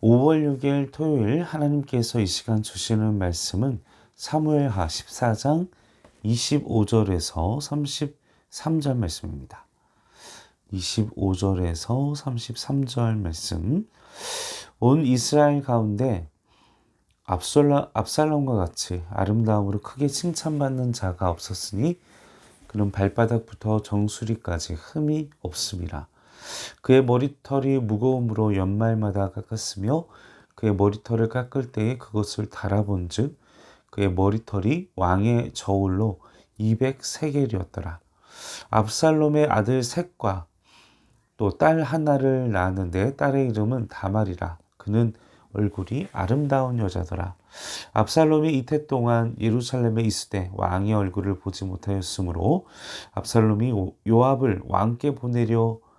5월 6일 토요일 하나님께서 이 시간 주시는 말씀은 사무엘하 14장 25절에서 33절 말씀입니다. 25절에서 33절 말씀. 온 이스라엘 가운데 압살라, 압살롬과 같이 아름다움으로 크게 칭찬받는 자가 없었으니 그는 발바닥부터 정수리까지 흠이 없습니다. 그의 머리털이 무거움으로 연말마다 깎았으며 그의 머리털을 깎을 때에 그것을 달아본즉 그의 머리털이 왕의 저울로 200세겔이었더라. 압살롬의 아들 셋과 또 딸 하나를 낳았는데 딸의 이름은 다말이라. 그는 얼굴이 아름다운 여자더라. 압살롬이 이태 동안 예루살렘에 있으되 왕의 얼굴을 보지 못하였으므로 압살롬이 요압을 왕께 보내려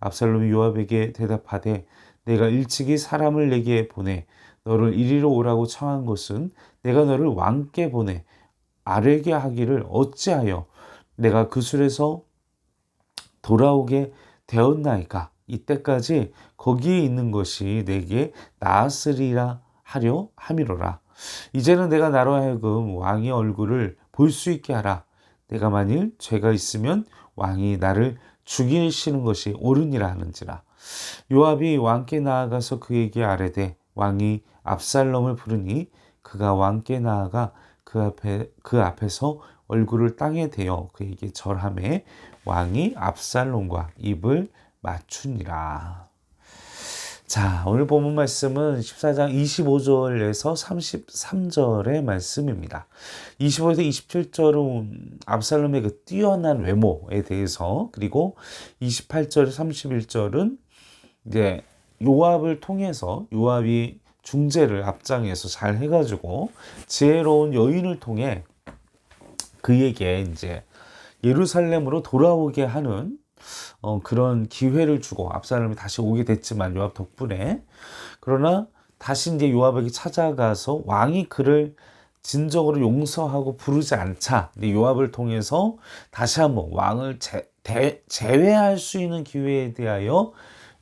압살롬이 요압에게 대답하되 내가 일찍이 사람을 내게 보내. 너를 이리로 오라고 청한 것은 내가 너를 왕께 보내. 아뢰게 하기를 어찌하여 내가 그 술에서 돌아오게 되었나이까? 이때까지 거기에 있는 것이 내게 나았으리라 하려 함이로라. 이제는 내가 나로 하여금 왕의 얼굴을 볼 수 있게 하라. 내가 만일 죄가 있으면 왕이 나를 죽이시는 것이 옳으니라 하는지라 요압이 왕께 나아가서 그에게 아뢰되 왕이 압살롬을 부르니 그가 왕께 나아가 그 앞에 그 앞에서 얼굴을 땅에 대어 그에게 절함에 왕이 압살롬과 입을 맞추니라. 자, 오늘 본문 말씀은 14장 25절에서 33절의 말씀입니다. 25에서 27절은 압살롬의 그 뛰어난 외모에 대해서 그리고 28절, 31절은 이제 요압을 통해서 요압이 중재를 앞장에서 잘 해가지고 지혜로운 여인을 통해 그에게 이제 예루살렘으로 돌아오게 하는 어, 그런 기회를 주고 압살롬이 다시 오게 됐지만 요압 덕분에 그러나 다시 이제 요압에게 찾아가서 왕이 그를 진정으로 용서하고 부르지 않자 요압을 통해서 다시 한번 왕을 제, 대, 제외할 수 있는 기회에 대하여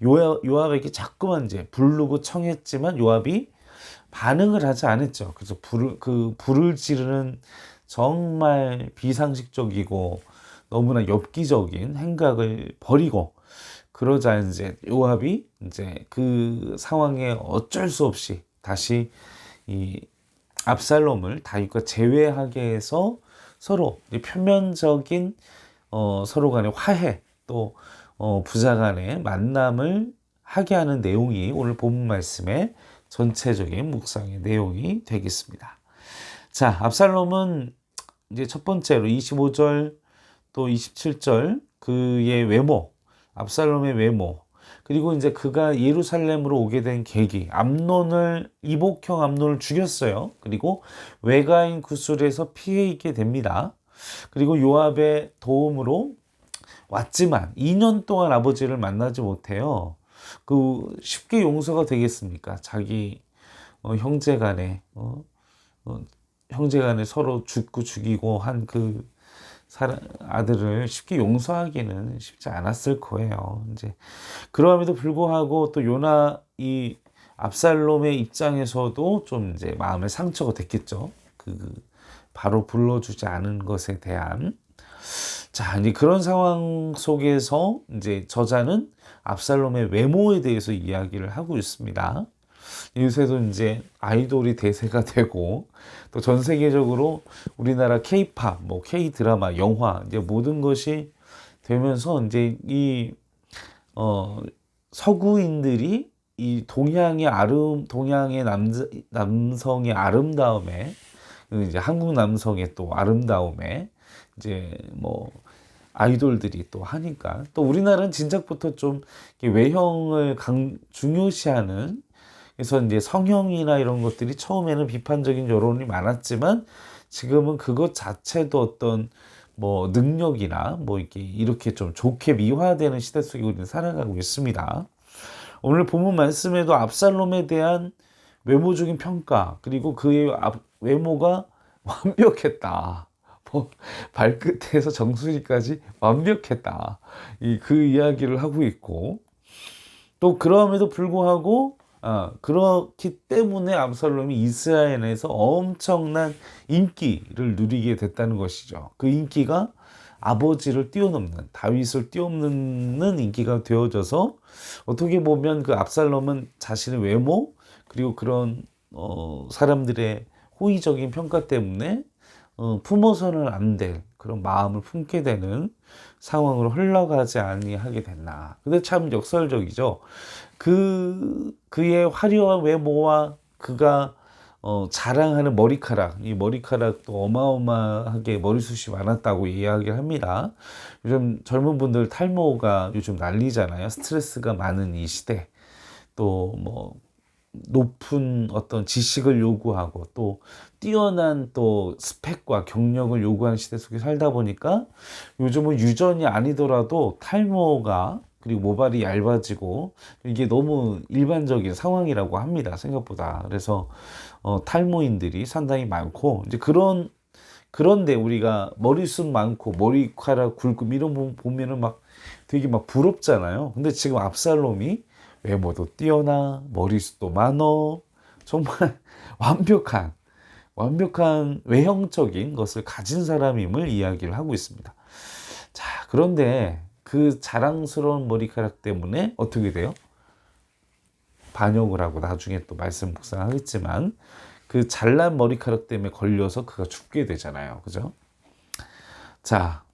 요압, 요압에게 자꾸만 이제 부르고 청했지만 요압이 반응을 하지 않았죠. 그래서 불을 그 불을 지르는 정말 비상식적이고 너무나 엽기적인 행각을 버리고 그러자 이제 요압이 이제 그 상황에 어쩔 수 없이 다시 이 압살롬을 다윗과 제외하게 해서 서로 표면적인 어, 서로 간의 화해 또 어, 부자 간의 만남을 하게 하는 내용이 오늘 본문 말씀의 전체적인 묵상의 내용이 되겠습니다. 자, 압살롬은 이제 첫 번째로 25절 또 27절 그의 외모, 압살롬의 외모, 그리고 이제 그가 예루살렘으로 오게 된 계기, 암론을 이복형 암론을 죽였어요. 그리고 외가인 구술에서 피해 있게 됩니다. 그리고 요압의 도움으로 왔지만 2년 동안 아버지를 만나지 못해요. 그 쉽게 용서가 되겠습니까? 자기 어, 형제간에 어, 어, 형제간에 서로 죽고 죽이고 한그 아들을 쉽게 용서하기는 쉽지 않았을 거예요. 이제 그럼에도 불구하고 또 요나 이 압살롬의 입장에서도 좀 이제 마음의 상처가 됐겠죠. 그 바로 불러주지 않은 것에 대한 자 이제 그런 상황 속에서 이제 저자는 압살롬의 외모에 대해서 이야기를 하고 있습니다. 요새도 이제 아이돌이 대세가 되고 또 전 세계적으로 우리나라 K-팝, 뭐 K-드라마, 영화 이제 모든 것이 되면서 이제 이 어, 서구인들이 이 동양의 아름 동양의 남자 남성의 아름다움에 이제 한국 남성의 또 아름다움에 이제 뭐 아이돌들이 또 하니까 또 우리나라는 진작부터 좀 외형을 강 중요시하는 그래서 이제 성형이나 이런 것들이 처음에는 비판적인 여론이 많았지만 지금은 그것 자체도 어떤 뭐 능력이나 뭐 이렇게 이렇게 좀 좋게 미화되는 시대 속에 우리는 살아가고 있습니다. 오늘 본문 말씀에도 압살롬에 대한 외모적인 평가 그리고 그의 앞- 외모가 완벽했다. 뭐 발끝에서 정수리까지 완벽했다. 이 그 이야기를 하고 있고 또 그럼에도 불구하고 아, 그렇기 때문에 압살롬이 이스라엘에서 엄청난 인기를 누리게 됐다는 것이죠. 그 인기가 아버지를 뛰어넘는 다윗을 뛰어넘는 인기가 되어져서 어떻게 보면 그 압살롬은 자신의 외모 그리고 그런 어, 사람들의 호의적인 평가 때문에 어, 품어서는 안 될 그런 마음을 품게 되는 상황으로 흘러가지 아니하게 됐나. 근데 참 역설적이죠. 그 그의 화려한 외모와 그가 어, 자랑하는 머리카락, 이 머리카락도 어마어마하게 머리숱이 많았다고 이야기를 합니다. 요즘 젊은 분들 탈모가 요즘 난리잖아요. 스트레스가 많은 이 시대. 또 뭐 높은 어떤 지식을 요구하고 또 뛰어난 또 스펙과 경력을 요구하는 시대 속에 살다 보니까 요즘은 유전이 아니더라도 탈모가 그리고 모발이 얇아지고 이게 너무 일반적인 상황이라고 합니다. 생각보다. 그래서 어, 탈모인들이 상당히 많고 이제 그런 그런데 우리가 머리숱 많고 머리카락 굵고 이런 거 보면은 막 되게 막 부럽잖아요. 근데 지금 압살롬이 외모도 뛰어나 머리숱도 많어 정말 완벽한 완벽한 외형적인 것을 가진 사람임을 이야기를 하고 있습니다. 자, 그런데 그 자랑스러운 머리카락 때문에 어떻게 돼요? 반역을 하고 나중에 또 말씀 묵상하겠지만 그 잘난 머리카락 때문에 걸려서 그가 죽게 되잖아요. 그죠? 자,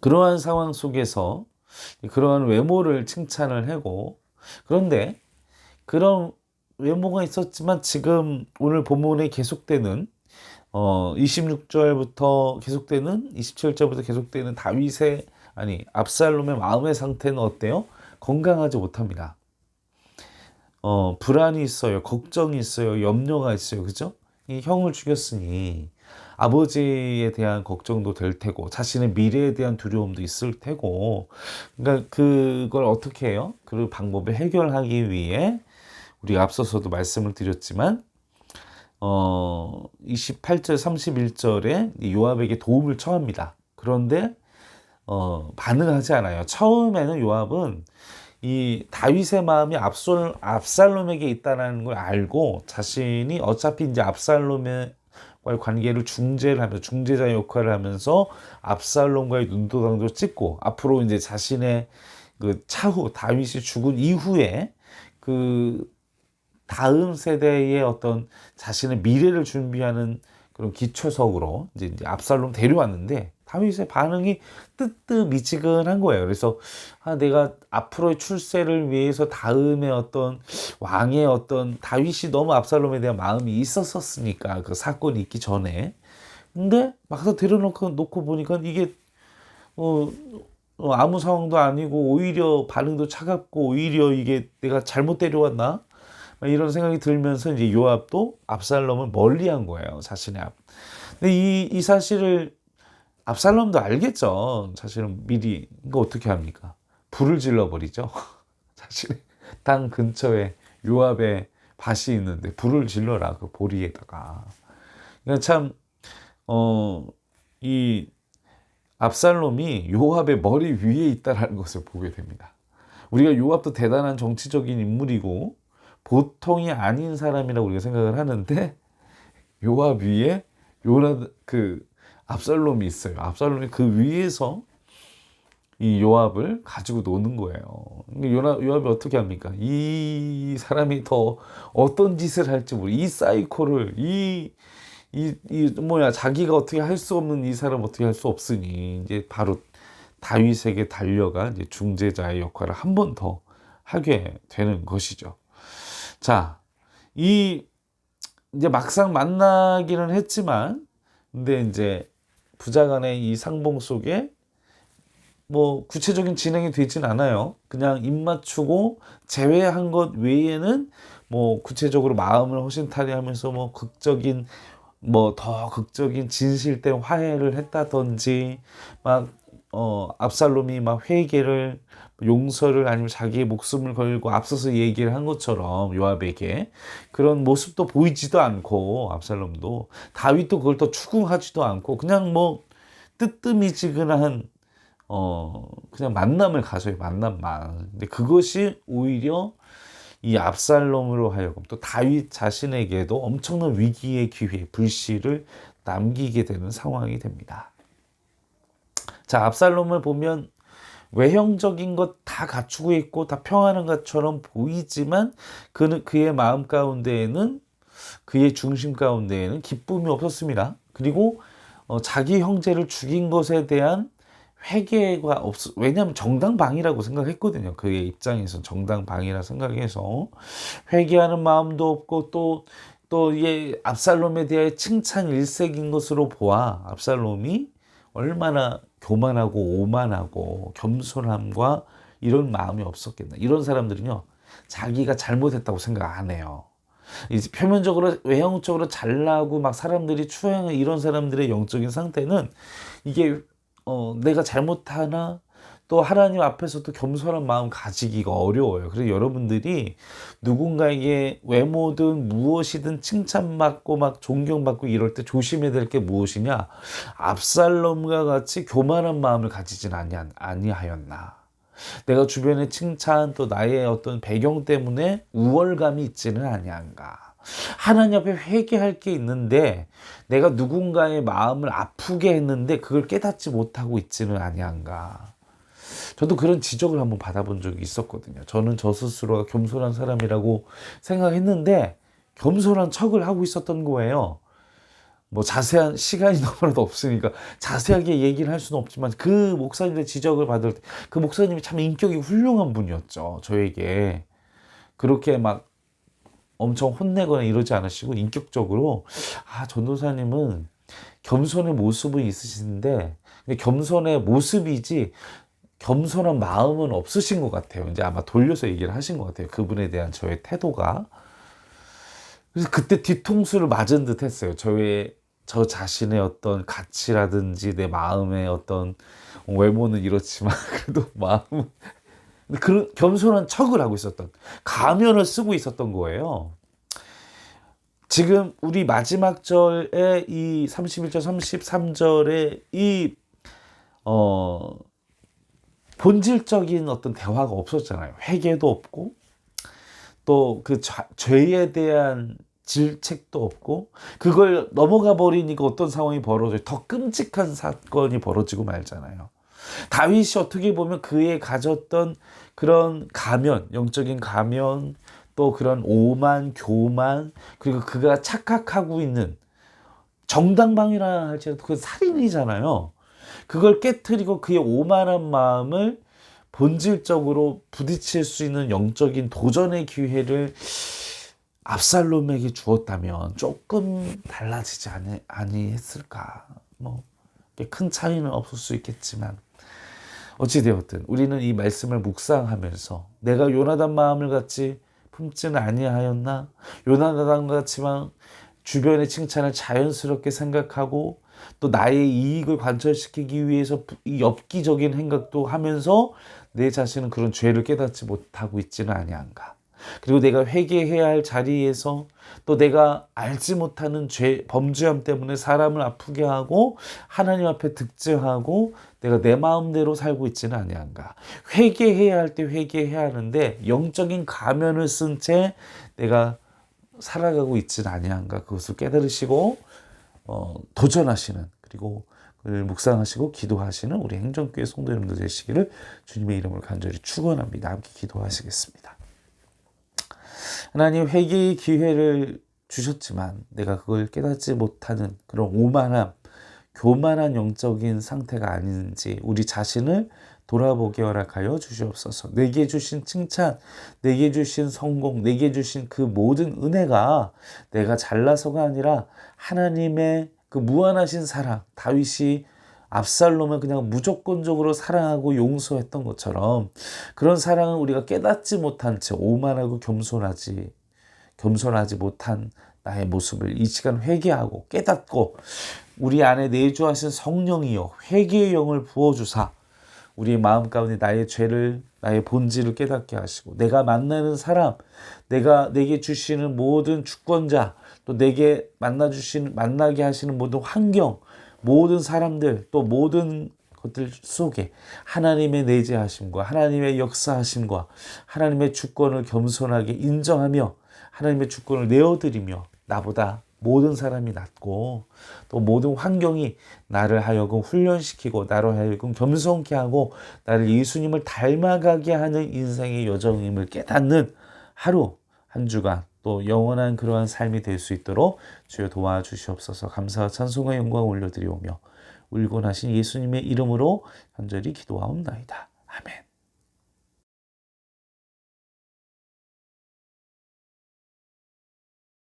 그러한 상황 속에서 그러한 외모를 칭찬을 하고 그런데 그런 외모가 있었지만 지금 오늘 본문에 계속되는 어 26절부터 계속되는 27절부터 계속되는 다윗의 아니 압살롬의 마음의 상태는 어때요? 건강하지 못합니다. 어 불안이 있어요, 걱정이 있어요, 염려가 있어요, 그죠? 이 형을 죽였으니 아버지에 대한 걱정도 될 테고 자신의 미래에 대한 두려움도 있을 테고 그러니까 그걸 어떻게 해요? 그 방법을 해결하기 위해 우리가 앞서서도 말씀을 드렸지만 어 28절 31절에 요압에게 도움을 청합니다. 그런데 어 반응하지 않아요. 처음에는 요압은 이 다윗의 마음이 압솔, 압살롬에게 있다는 걸 알고 자신이 어차피 이제 압살롬의 과의 관계를 중재를 하면서 중재자 역할을 하면서 압살롬과의 눈도장도 찍고 앞으로 이제 자신의 그 차후 다윗이 죽은 이후에 그 다음 세대의 어떤 자신의 미래를 준비하는 그런 기초석으로 이제, 이제 압살롬 데려왔는데 다윗의 반응이 뜨뜻미지근한 거예요. 그래서 아, 내가 앞으로의 출세를 위해서 다음에 어떤 왕의 어떤 다윗이 너무 압살롬에 대한 마음이 있었었으니까 그 사건이 있기 전에 근데 막상 데려놓고 놓고 보니까 이게 어, 어, 아무 상황도 아니고 오히려 반응도 차갑고 오히려 이게 내가 잘못 데려왔나 이런 생각이 들면서 이제 요압도 압살롬을 멀리한 거예요 자신의 앞. 근데 이, 이 사실을 압살롬도 알겠죠. 사실은 미리 이거 어떻게 합니까? 불을 질러 버리죠. 사실 땅 근처에 요압의 밭이 있는데 불을 질러라 그 보리에다가. 그러니까 참 어 이 압살롬이 요압의 머리 위에 있다라는 것을 보게 됩니다. 우리가 요압도 대단한 정치적인 인물이고 보통이 아닌 사람이라고 우리가 생각을 하는데 요압 위에 요나 그 압살롬이 있어요. 압살롬이 그 위에서 이 요압을 가지고 노는 거예요. 요나, 요압이 어떻게 합니까? 이 사람이 더 어떤 짓을 할지 모르. 이 사이코를 이, 이, 이 뭐야 자기가 어떻게 할 수 없는 이 사람 어떻게 할 수 없으니 이제 바로 다윗에게 달려가 이제 중재자의 역할을 한 번 더 하게 되는 것이죠. 자, 이 이제 막상 만나기는 했지만 근데 이제 부자 간의 이 상봉 속에 뭐 구체적인 진행이 되진 않아요. 그냥 입 맞추고 제외한 것 외에는 뭐 구체적으로 마음을 허심탄회하면서 뭐 극적인 뭐 더 극적인 진실된 화해를 했다든지 막 어 압살롬이 막 회개를 용서를 아니면 자기의 목숨을 걸고 앞서서 얘기를 한 것처럼 요압에게 그런 모습도 보이지도 않고 압살롬도 다윗도 그걸 또 추궁하지도 않고 그냥 뭐 뜨뜨미지근한 어 그냥 만남을 가져요 만남만 근데 그것이 오히려 이 압살롬으로 하여금 또 다윗 자신에게도 엄청난 위기의 기회 불씨를 남기게 되는 상황이 됩니다. 자, 압살롬을 보면 외형적인 것 다 갖추고 있고 다 평안한 것처럼 보이지만 그는 그의 마음 가운데에는 그의 중심 가운데에는 기쁨이 없었습니다. 그리고 어, 자기 형제를 죽인 것에 대한 회개가 없, 왜냐하면 정당방위라고 생각했거든요. 그의 입장에서 정당방위라 생각해서 회개하는 마음도 없고 또 또이 압살롬에 대해 칭찬 일색인 것으로 보아 압살롬이 얼마나 교만하고 오만하고 겸손함과 이런 마음이 없었겠나. 이런 사람들은요, 자기가 잘못했다고 생각 안 해요. 이제 표면적으로 외형적으로 잘나고 막 사람들이 추행하는 이런 사람들의 영적인 상태는 이게 어, 내가 잘못하나 또 하나님 앞에서도 겸손한 마음 가지기가 어려워요. 그래서 여러분들이 누군가에게 외모든 무엇이든 칭찬받고 막 존경받고 이럴 때 조심해야 될 게 무엇이냐? 압살롬과 같이 교만한 마음을 가지진 아니, 아니하였나. 내가 주변의 칭찬 또 나의 어떤 배경 때문에 우월감이 있지는 아니한가. 하나님 앞에 회개할 게 있는데 내가 누군가의 마음을 아프게 했는데 그걸 깨닫지 못하고 있지는 아니한가. 저도 그런 지적을 한번 받아본 적이 있었거든요. 저는 저 스스로가 겸손한 사람이라고 생각했는데 겸손한 척을 하고 있었던 거예요. 뭐 자세한 시간이 너무나도 없으니까 자세하게 얘기를 할 수는 없지만 그 목사님의 지적을 받을 때 그 목사님이 참 인격이 훌륭한 분이었죠. 저에게 그렇게 막 엄청 혼내거나 이러지 않으시고 인격적으로 아 전도사님은 겸손의 모습은 있으신데 겸손의 모습이지 겸손한 마음은 없으신 것 같아요. 이제 아마 돌려서 얘기를 하신 것 같아요. 그분에 대한 저의 태도가. 그래서 그때 뒤통수를 맞은 듯 했어요. 저의, 저 자신의 어떤 가치라든지 내 마음의 어떤 외모는 이렇지만 그래도 마음은 그런 겸손한 척을 하고 있었던 가면을 쓰고 있었던 거예요. 지금 우리 마지막 절에 이 31절 33절에 이 어, 본질적인 어떤 대화가 없었잖아요. 회개도 없고 또 그 죄에 대한 질책도 없고 그걸 넘어가 버리니까 어떤 상황이 벌어져요. 더 끔찍한 사건이 벌어지고 말잖아요. 다윗이 어떻게 보면 그의 가졌던 그런 가면, 영적인 가면, 또 그런 오만, 교만, 그리고 그가 착각하고 있는 정당방위라 할지라도 그 살인이잖아요. 그걸 깨뜨리고 그의 오만한 마음을 본질적으로 부딪힐 수 있는 영적인 도전의 기회를 압살롬에게 주었다면 조금 달라지지 아니, 아니했을까. 뭐 큰 차이는 없을 수 있겠지만 어찌되었든 우리는 이 말씀을 묵상하면서 내가 요나단 마음을 갖지 품지는 아니하였나 요나단 같지만 주변의 칭찬을 자연스럽게 생각하고 또 나의 이익을 관철시키기 위해서 엽기적인 행각도 하면서 내 자신은 그런 죄를 깨닫지 못하고 있지는 아니한가. 그리고 내가 회개해야 할 자리에서 또 내가 알지 못하는 죄, 범죄함 때문에 사람을 아프게 하고 하나님 앞에 득죄하고 내가 내 마음대로 살고 있지는 아니한가. 회개해야 할 때 회개해야 하는데 영적인 가면을 쓴 채 내가 살아가고 있지는 아니한가. 그것을 깨달으시고 어, 도전하시는 그리고 묵상하시고 기도하시는 우리 행정교회 성도 여러분들 되시기를 주님의 이름을 간절히 축원합니다. 함께 기도하시겠습니다. 하나님 회개의 기회를 주셨지만 내가 그걸 깨닫지 못하는 그런 오만함, 교만한 영적인 상태가 아닌지 우리 자신을 돌아보게 허락하여 주시옵소서. 내게 주신 칭찬, 내게 주신 성공, 내게 주신 그 모든 은혜가 내가 잘나서가 아니라 하나님의 그 무한하신 사랑, 다윗이 압살롬을 그냥 무조건적으로 사랑하고 용서했던 것처럼 그런 사랑은 우리가 깨닫지 못한 채 오만하고 겸손하지 겸손하지 못한 나의 모습을 이 시간 회개하고 깨닫고 우리 안에 내주하신 성령이여 회개의 영을 부어주사 우리의 마음 가운데 나의 죄를 나의 본질을 깨닫게 하시고 내가 만나는 사람 내가 내게 주시는 모든 주권자 또 내게 만나 주시는 만나게 하시는 모든 환경 모든 사람들 또 모든 것들 속에 하나님의 내재하심과 하나님의 역사하심과 하나님의 주권을 겸손하게 인정하며 하나님의 주권을 내어드리며 나보다 모든 사람이 낫고 또 모든 환경이 나를 하여금 훈련시키고 나를 하여금 겸손케 하고 나를 예수님을 닮아가게 하는 인생의 여정임을 깨닫는 하루 한 주간 또 영원한 그러한 삶이 될 수 있도록 주여 도와주시옵소서 감사와 찬송과 영광 올려드리오며 울고 나신 예수님의 이름으로 간절히 기도하옵나이다.